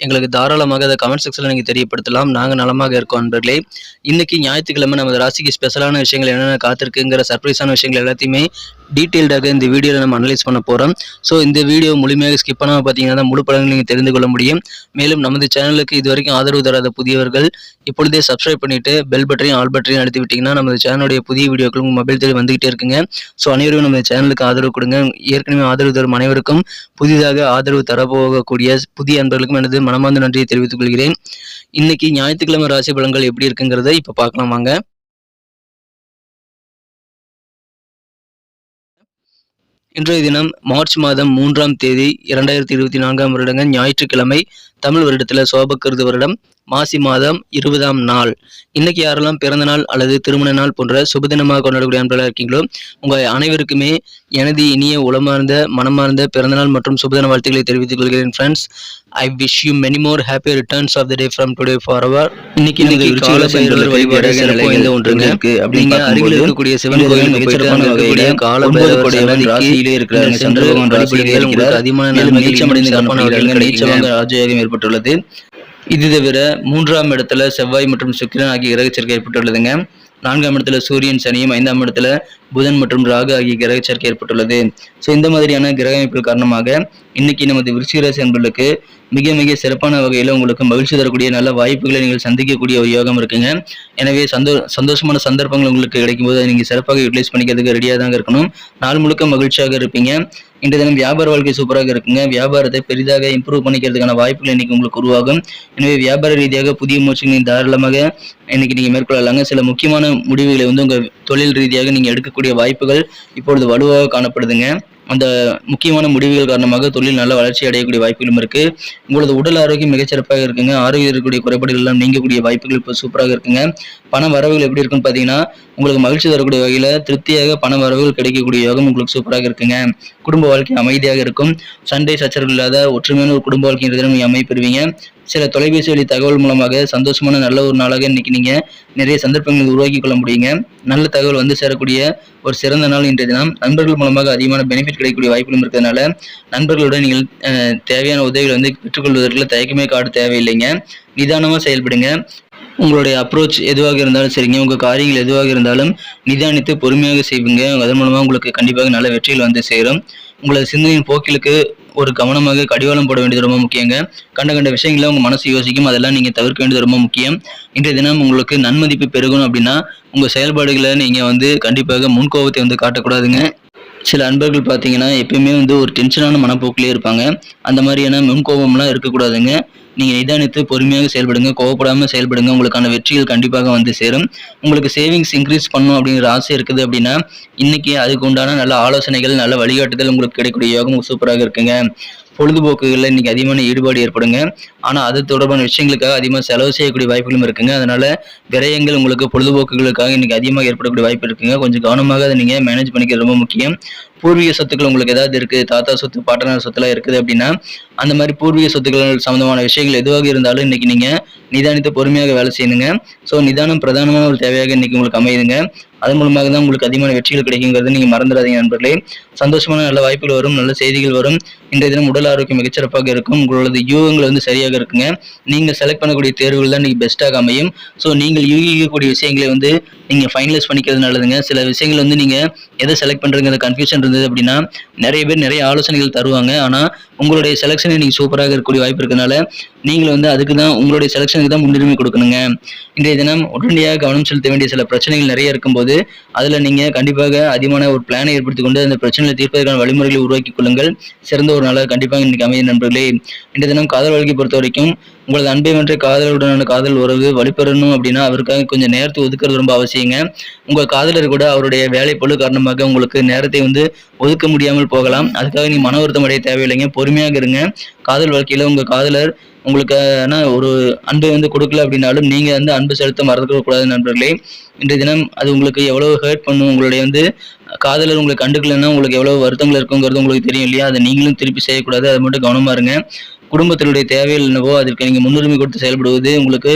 எங்களுக்கு தாராளமாக அதை கமெண்ட் செக்ஷனில் நீங்கள் தெரியப்படுத்தலாம். நாங்கள் நலமாக இருக்கோம் நண்பர்களே. இன்றைக்கி ஞாயிற்றுக்கிழமை நமது ராசிக்கு ஸ்பெஷலான விஷயங்கள் என்னென்ன காத்திருக்குங்கிற சர்ப்ரைஸான விஷயங்கள் எல்லாத்தையுமே டீட்டெயில்டாக இந்த வீடியோவில் நம்ம அனலைஸ் பண்ண போகிறோம் ஸோ இந்த வீடியோ முழுமையாக ஸ்கிப் பண்ணாமல் பார்த்தீங்கன்னா தான் முழு படங்கள் நீங்கள் தெரிந்து கொள்ள முடியும். மேலும் நமது சேனலுக்கு இது வரைக்கும் ஆதரவு தராத புதியவர்கள் இப்பொழுதே சப்ஸ்கிரைப் பண்ணிவிட்டு பெல் பட்டனையும் ஆல் பட்டனையும் அழுத்தி விட்டிங்கன்னா நமது சேனலுடைய புதிய வீடியோக்கள் உங்கள் மொபைல் தேடி வந்துகிட்டே இருக்குங்க. ஸோ அனைவரும் நமது சேனலுக்கு ஆதரவு கொடுங்க. ஏற்கனவே ஆதரவு தரும் அனைவருக்கும் புதிதாக ஆதரவு தரப்போகக்கூடிய புதிய அன்பர்களுக்கும் எனது மனமார்ந்த நன்றியை தெரிவித்துக் கொள்கிறேன். இன்னைக்கு ஞாயிற்றுக்கிழமை ராசி பலன்கள் எப்படி இருக்குங்கிறத இப்போ பார்க்கலாம் வாங்க. இன்றைய தினம் மார்ச் மாதம் மூன்றாம் தேதி இரண்டாயிரத்தி இருபத்தி நான்காம் வருடங்க ஞாயிற்றுக்கிழமை தமிழ் வருடத்தில் சோபக்கிருது வருடம். மாசி மாதம் இருபதாம் நாள். இன்னைக்கு யாரெல்லாம் பிறந்த நாள் அல்லது திருமண நாள் போன்ற சுபதினமாக கொண்டாடக்கூடிய அன்பர்களாக இருக்கீங்களோ உங்கள் அனைவருக்குமே எனது இனிய உளமார்ந்த மனமார்ந்த பிறந்தநாள் மற்றும் சுபதின வாழ்த்துக்களை தெரிவித்துக் கொள்கிறேன் friends I wish you many more happy returns of the day from today for our இன்னைக்கு வாய்ந்த ஒன்றுங்க. நீங்க அருகில் இருக்கக்கூடிய சிவன் கோயில் மிகச்சிறப்பான வகையில கால ராசியிலே உங்களுக்கு அதிகமான நன்மை நீச்சமடைந்து காணப்படுகிறார்கள் நீச்சமாக ராஜயோகம் ஏற்பட்டுள்ளது. இது தவிர மூன்றாம் இடத்துல செவ்வாய் மற்றும் சுக்கிரன் ஆகிய கிரக சேர்க்கை ஏற்பட்டுள்ளதுங்க நான்காம் இடத்துல சூரியன் சனியும் ஐந்தாம் இடத்துல புதன் மற்றும் ராகு ஆகிய கிரக சேர்க்கை ஏற்பட்டுள்ளது. ஸோ இந்த மாதிரியான கிரக அமைப்புகள் காரணமாக இன்னைக்கு நமது விருச்சிகராசி அன்பர்களுக்கு மிக மிக சிறப்பான வகையில் உங்களுக்கு மகிழ்ச்சி தரக்கூடிய நல்ல வாய்ப்புகளை நீங்கள் சந்திக்கக்கூடிய ஒரு யோகம் இருக்குங்க. எனவே சந்தோ சந்தோஷமான சந்தர்ப்பங்கள் உங்களுக்கு கிடைக்கும் போது நீங்கள் சிறப்பாக யூட்டிலைஸ் பண்ணிக்கிறதுக்கு ரெடியாக தாங்க இருக்கணும். நாள் முழுக்க மகிழ்ச்சியாக இருப்பீங்க. இன்றைய தினம் வியாபார வாழ்க்கை சூப்பராக இருக்குங்க. வியாபாரத்தை பெரிதாக இம்ப்ரூவ் பண்ணிக்கிறதுக்கான வாய்ப்புகள் இன்னைக்கு உங்களுக்கு உருவாகும். எனவே வியாபார ரீதியாக புதிய முயற்சிகளை தாராளமாக இன்னைக்கு நீங்கள் மேற்கொள்ளலாங்க. சில முக்கியமான முடிவுகளை வந்து உங்கள் தொழில் ரீதியாக நீங்கள் எடுக்கக்கூடிய வாய்ப்புகள் இப்பொழுது வலுவாக காணப்படுதுங்க. அந்த முக்கியமான முடிவுகள் காரணமாக தொழில் நல்ல வளர்ச்சி அடையக்கூடிய வாய்ப்புகளும் இருக்குது உங்களது உடல் ஆரோக்கியம் மிகச்சிறப்பாக இருக்குங்க. ஆரோக்கியம் இருக்கக்கூடிய குறைபாடுகள் எல்லாம் நீங்கக்கூடிய வாய்ப்புகள் இப்போ சூப்பராக இருக்குங்க. பண வரவுகள் எப்படி இருக்குன்னு பார்த்தீங்கன்னா உங்களுக்கு மகிழ்ச்சி தரக்கூடிய வகையில் திருப்தியாக பண வரவுகள் கிடைக்கக்கூடிய யோகம் உங்களுக்கு சூப்பராக இருக்குங்க. குடும்ப வாழ்க்கை அமைதியாக இருக்கும். சண்டை சச்சரவு இல்லாத ஒற்றுமையான ஒரு குடும்ப வாழ்க்கைங்கிறது நீங்கள் அமைப்பெறுவீங்க. சில தொலைபேசி வழி தகவல் மூலமாக சந்தோஷமான நல்ல ஒரு நாளாக இன்னைக்கு நீங்கள் நிறைய சந்தர்ப்பங்களை உருவாக்கி கொள்ள முடியுங்க. நல்ல தகவல் வந்து சேரக்கூடிய ஒரு சிறந்த நாள் இன்றைய தினம். நண்பர்கள் மூலமாக அதிகமான பெனிஃபிட் கிடைக்கக்கூடிய வாய்ப்புகளும் இருக்கிறதுனால நண்பர்களுடன் நீங்கள் தேவையான உதவிகளை வந்து பெற்றுக்கொள்வதற்கு தயக்கமே காடு தேவையில்லைங்க. நிதானமாக செயல்படுங்க. உங்களுடைய அப்ரோச் எதுவாக இருந்தாலும் சரிங்க. உங்கள் காரியங்கள் எதுவாக இருந்தாலும் நிதானித்து பொறுமையாக செய்வீங்க. அதன் மூலமாக உங்களுக்கு கண்டிப்பாக நல்ல வெற்றிகள் வந்து சேரும். உங்களது சிந்தனையின் போக்கிலுக்கு ஒரு கவனமாக கடிவாளம் போட வேண்டியது ரொம்ப முக்கியங்க. கண்ட கண்ட விஷயங்களை உங்கள் மனசு யோசிக்கும். அதெல்லாம் நீங்கள் தவிர்க்க வேண்டியது ரொம்ப முக்கியம். இன்றைய தினம் உங்களுக்கு நன்மதிப்பு பெருகணும் அப்படின்னா உங்கள் செயல்பாடுகளை நீங்கள் வந்து கண்டிப்பாக முன்கோபத்தை வந்து காட்டக்கூடாதுங்க. சில அன்பர்கள் பார்த்தீங்கன்னா எப்பயுமே வந்து ஒரு டென்ஷனான மனப்போக்கிலே இருப்பாங்க. அந்த மாதிரியான முன்கோபம்லாம் இருக்கக்கூடாதுங்க. நீங்கள் நிதானித்து பொறுமையாக செயல்படுங்க. கோவப்படாமல் செயல்படுங்க. உங்களுக்கான வெற்றிகள் கண்டிப்பாக வந்து சேரும். உங்களுக்கு சேவிங்ஸ் இன்க்ரீஸ் பண்ணணும் அப்படிங்கிற ஆசை இருக்குது அப்படின்னா இன்றைக்கி அதுக்கு உண்டான நல்ல ஆலோசனைகள் நல்ல வழிகாட்டுதல் உங்களுக்கு கிடைக்கக்கூடிய யோகம் சூப்பராக இருக்குங்க. பொழுதுபோக்குகளில் இன்னைக்கு அதிகமான ஈடுபாடு ஏற்படுங்க. ஆனால் அது தொடர்பான விஷயங்களுக்காக அதிகமாக செலவு செய்யக்கூடிய வாய்ப்புகளும் இருக்குங்க. அதனால விரயங்கள் உங்களுக்கு பொழுதுபோக்குகளுக்காக இன்னைக்கு அதிகமாக ஏற்படக்கூடிய வாய்ப்பு இருக்குங்க. கொஞ்சம் கவனமாக அதை நீங்கள் மேனேஜ் பண்ணிக்கிறது ரொம்ப முக்கியம். பூர்வீக சொத்துக்கள் உங்களுக்கு ஏதாவது இருக்குது தாத்தா சொத்து பாட்டனார் சொத்துலாம் இருக்குது அப்படின்னா அந்த மாதிரி பூர்வீக சொத்துக்கள் சம்மந்தமான விஷயங்கள் எதுவாக இருந்தாலும் இன்னைக்கு நீங்கள் நிதானித்து பொறுமையாக வேலை செய்யணுங்க. ஸோ நிதானம் பிரதானமான ஒரு தேவையாக இன்னைக்கு உங்களுக்கு அமையுதுங்க. அதன் மூலமாக தான் உங்களுக்கு அதிகமான வெற்றிகள் கிடைக்குங்கிறது நீங்கள் மறந்துடாதீங்க நண்பர்களே. சந்தோஷமான நல்ல வாய்ப்புகள் வரும் நல்ல செய்திகள் வரும். இன்றைய தினம் உடல் ஆரோக்கியம் மிகச்சிறப்பாக இருக்கும். உங்களது யூகங்கள் வந்து சரியாக இருக்குங்க. நீங்கள் செலக்ட் பண்ணக்கூடிய தேர்வுகள் தான் நீங்கள் பெஸ்ட்டாக அமையும். ஸோ நீங்கள் யூகிக்கக்கூடிய விஷயங்களை வந்து நீங்கள் ஃபைனலைஸ் பண்ணிக்கிறது நல்லதுங்க. சில விஷயங்கள் வந்து நீங்கள் எதை செலக்ட் பண்ணுறதுங்கிற கன்ஃபியூஷன் இருந்தது அப்படின்னா நிறைய பேர் நிறைய ஆலோசனைகள் தருவாங்க. ஆனால் உங்களுடைய செலெக்ஷனை நீங்கள் சூப்பராக இருக்கக்கூடிய வாய்ப்பு இருக்கிறதுனால நீங்கள் வந்து அதுக்கு தான் உங்களுடைய செலெக்ஷனுக்கு தான் முன்னுரிமை கொடுக்கணுங்க. இன்றைய தினம் உடனடியாக கவனம் செலுத்த வேண்டிய சில பிரச்சனைகள் நிறைய இருக்கும்போது அதில் நீங்கள் கண்டிப்பாக அதிகமான ஒரு பிளானை ஏற்படுத்தி கொண்டு அந்த பிரச்சனைகளை தீர்ப்பதற்கான வழிமுறைகளை உருவாக்கி கொள்ளுங்கள். சிறந்த ஒரு நாளாக கண்டிப்பாக இன்னைக்கு அமைய நண்பர்களே இன்றைய தினம் காதல் வாழ்க்கை பொறுத்த வரைக்கும் உங்களது அன்பை வென்ற காதலுடனான காதல் உறவு வழிபெறணும் அப்படின்னா அவருக்காக கொஞ்சம் நேரத்தை ஒதுக்குறது ரொம்ப அவசியங்க. உங்கள் காதலர் கூட அவருடைய வேலை பொழு காரணமாக உங்களுக்கு நேரத்தை வந்து ஒதுக்க முடியாமல் போகலாம். அதுக்காக நீ மன வருத்தம் அடைய தேவையில்லைங்க. பொறுமையாக இருங்க. காதல் வாழ்க்கையில் உங்கள் காதலர் உங்களுக்கான ஒரு அன்பை வந்து கொடுக்கல அப்படின்னாலும் நீங்கள் வந்து அன்பு செலுத்த மறந்துக்கூடாது நண்பர்களே. இன்றைய தினம் அது உங்களுக்கு எவ்வளோ ஹேர்ட் பண்ணும் உங்களுடைய வந்து காதலர் உங்களை கண்டுக்கலன்னா உங்களுக்கு எவ்வளோ வருத்தங்கள் இருக்குங்கிறது உங்களுக்கு தெரியும் இல்லையா? அதை நீங்களும் திருப்பி செய்யக்கூடாது. அதை மட்டும் கவனமாக இருங்க. குடும்பத்தினுடைய தேவைகள் என்னவோ அதற்கு நீங்கள் முன்னுரிமை கொடுத்து செயல்படுவது உங்களுக்கு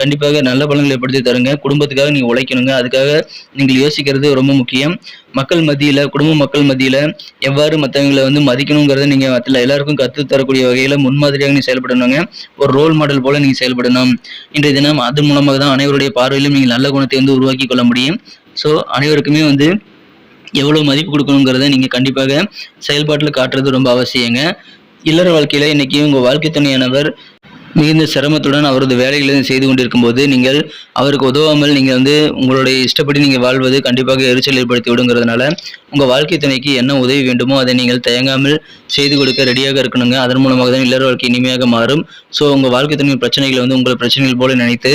கண்டிப்பாக நல்ல பலன்களை ஏற்படுத்தி தருங்க. குடும்பத்துக்காக நீங்கள் உழைக்கணுங்க. அதுக்காக நீங்கள் யோசிக்கிறது ரொம்ப முக்கியம். மக்கள் மத்தியில் குடும்ப மக்கள் மத்தியில் எவ்வாறு மற்றவங்களை வந்து மதிக்கணுங்கிறத நீங்கள் மற்ற எல்லாருக்கும் கற்று தரக்கூடிய வகையில் முன்மாதிரியாக நீங்கள் செயல்படணுங்க. ஒரு ரோல் மாடல் போல் நீங்கள் செயல்படணும். இன்றைய தினம் அது மூலமாக தான் அனைவருடைய பார்வையிலும் நீங்கள் நல்ல குணத்தை வந்து உருவாக்கி கொள்ள முடியும். ஸோ அனைவருக்குமே வந்து எவ்வளோ மதிப்பு கொடுக்கணுங்கிறத நீங்கள் கண்டிப்பாக செயல்பாட்டில் காட்டுறது ரொம்ப அவசியங்க. இல்லற வாழ்க்கையில் இன்றைக்கி உங்கள் வாழ்க்கை துணையானவர் மிகுந்த சிரமத்துடன் அவரது வேலைகளை செய்து கொண்டிருக்கும் போது நீங்கள் அவருக்கு உதவாமல் நீங்கள் வந்து உங்களுடைய இஷ்டப்படி நீங்கள் வாழ்வது கண்டிப்பாக எரிச்சல் ஏற்படுத்தி விடுங்கிறதுனால உங்கள் வாழ்க்கை துணைக்கு என்ன உதவி வேண்டுமோ அதை நீங்கள் தயங்காமல் செய்து கொடுக்க ரெடியாக இருக்கணுங்க. அதன் மூலமாக தான் இல்லற வாழ்க்கை இனிமையாக மாறும். ஸோ உங்கள் வாழ்க்கை துணை பிரச்சனைகளை வந்து உங்கள் பிரச்சனைகள் போல நினைத்து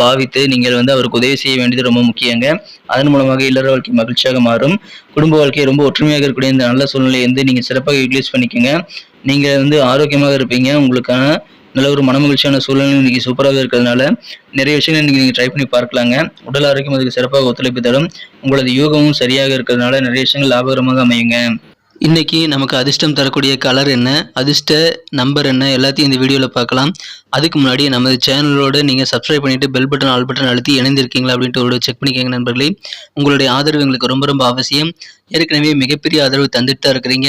பாவித்து நீங்கள் வந்து அவருக்கு உதவி செய்ய வேண்டியது ரொம்ப முக்கியங்க. அதன் மூலமாக இல்லற வாழ்க்கை மகிழ்ச்சியாக மாறும். குடும்ப வாழ்க்கை ரொம்ப ஒற்றுமையாக இருக்கக்கூடிய இந்த நல்ல சூழ்நிலையை வந்து நீங்கள் சிறப்பாக யூட்டிலைஸ் பண்ணிக்கோங்க. நீங்கள் வந்து ஆரோக்கியமாக இருப்பீங்க. உங்களுக்கான நல்ல ஒரு மனமகிழ்ச்சியான சூழ்நிலை இன்னைக்கு சூப்பராகவே இருக்கிறதுனால நிறைய விஷயங்கள் இன்றைக்கி நீங்கள் ட்ரை பண்ணி பார்க்கலாங்க. உடல் ஆரோக்கியம் அதுக்கு சிறப்பாக ஒத்துழைப்பு தரும். உங்களது யோகமும் சரியாக இருக்கிறதுனால நிறைய விஷயங்கள் லாபகரமாக அமையுங்க. இன்னைக்கு நமக்கு அதிர்ஷ்டம் தரக்கூடிய கலர் என்ன அதிர்ஷ்ட நம்பர் என்ன எல்லாத்தையும் இந்த வீடியோவில் பார்க்கலாம். அதுக்கு முன்னாடி நமது சேனலோடு நீங்கள் சப்ஸ்கிரைப் பண்ணிவிட்டு பெல் பட்டன் ஆல் பட்டன் அழுத்தி இணைந்திருக்கீங்களா அப்படின்ட்டு ஒரு செக் பண்ணிக்கோங்க நண்பர்களே. உங்களுடைய ஆதரவு எங்களுக்கு ரொம்ப ரொம்ப அவசியம். ஏற்கனவே மிகப்பெரிய ஆதரவு தந்துட்டு தான் இருக்கிறீங்க.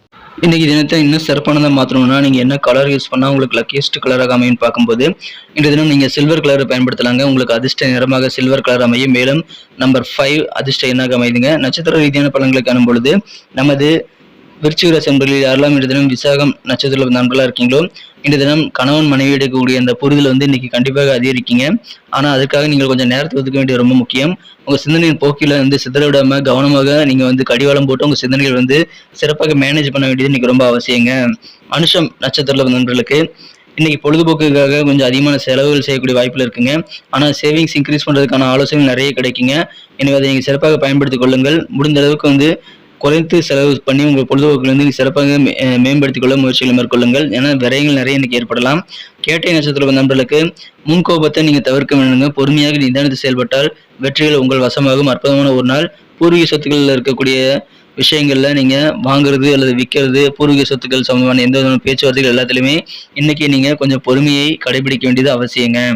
இன்றைக்கி தினத்தை இன்னும் சிறப்பானதாக மாற்றணும்னா நீங்கள் என்ன கலர் யூஸ் பண்ணால் உங்களுக்கு லக்கியஸ்ட் கலராக அமையும் பார்க்கும்போது இந்த தினம் நீங்கள் சில்வர் கலரை பயன்படுத்தலாங்க. உங்களுக்கு அதிர்ஷ்ட நிறமாக சில்வர் கலர் அமையும். மேலும் நம்பர் ஃபைவ் அதிர்ஷ்ட எண்ணாக அமைதுங்க நட்சத்திர ரீதியான பலன்களை காணும் பொழுது நமது விருச்சிக ராசி யாரெல்லாம் இன்று தினம் விசாகம் நட்சத்திர நண்பர்களாக இருக்கீங்களோ இன்று தினம் கணவன் மனைவி எடுக்கக்கூடிய அந்த புரிதல் வந்து இன்னைக்கு கண்டிப்பாக அதிகரிக்கீங்க. ஆனால் அதுக்காக நீங்கள் கொஞ்சம் நேரத்தை ஒதுக்க வேண்டியது ரொம்ப முக்கியம். உங்கள் சிந்தனையின் போக்கில் வந்து சிதறவிடாமல் கவனமாக நீங்கள் வந்து கடிவாளம் போட்டு உங்கள் சிந்தனைகள் வந்து சிறப்பாக மேனேஜ் பண்ண வேண்டியது இன்னைக்கு ரொம்ப அவசியங்க. அனுஷம் நட்சத்திர நண்பர்களுக்கு இன்னைக்கு பொழுதுபோக்குக்காக கொஞ்சம் அதிகமான செலவுகள் செய்யக்கூடிய வாய்ப்பில் இருக்குங்க. ஆனால் சேவிங்ஸ் இன்க்ரீஸ் பண்ணுறதுக்கான ஆலோசனைகள் நிறைய கிடைக்குங்க. எனவே அதை நீங்கள் சிறப்பாக பயன்படுத்திக் கொள்ளுங்கள். முடிந்த அளவுக்கு வந்து குறைத்து செலவு பண்ணி உங்கள் பொழுதுபோக்கிலிருந்து சிறப்பாக மே- மேம்படுத்திக் கொள்ள முயற்சிகளை மேற்கொள்ளுங்கள். ஏன்னா விரயங்கள் நிறைய இன்னைக்கு ஏற்படலாம். கேட்டை நட்சத்திர நண்பர்களுக்கு முன்கோபத்தை நீங்கள் தவிர்க்க வேண்டுங்க. பொறுமையாக நிதானித்து செயல்பட்டால் வெற்றிகள் உங்கள் வசமாகும். அற்புதமான ஒரு நாள். பூர்வீக சொத்துக்களில் இருக்கக்கூடிய விஷயங்களில் நீங்கள் வாங்குறது அல்லது விற்கிறது பூர்வீக சொத்துக்கள் சம்பந்தமான எந்த விதமான பேச்சுவார்த்தைகள் எல்லாத்துலேயுமே இன்றைக்கி நீங்கள் கொஞ்சம் பொறுமையை கடைபிடிக்க வேண்டியது அவசியங்க.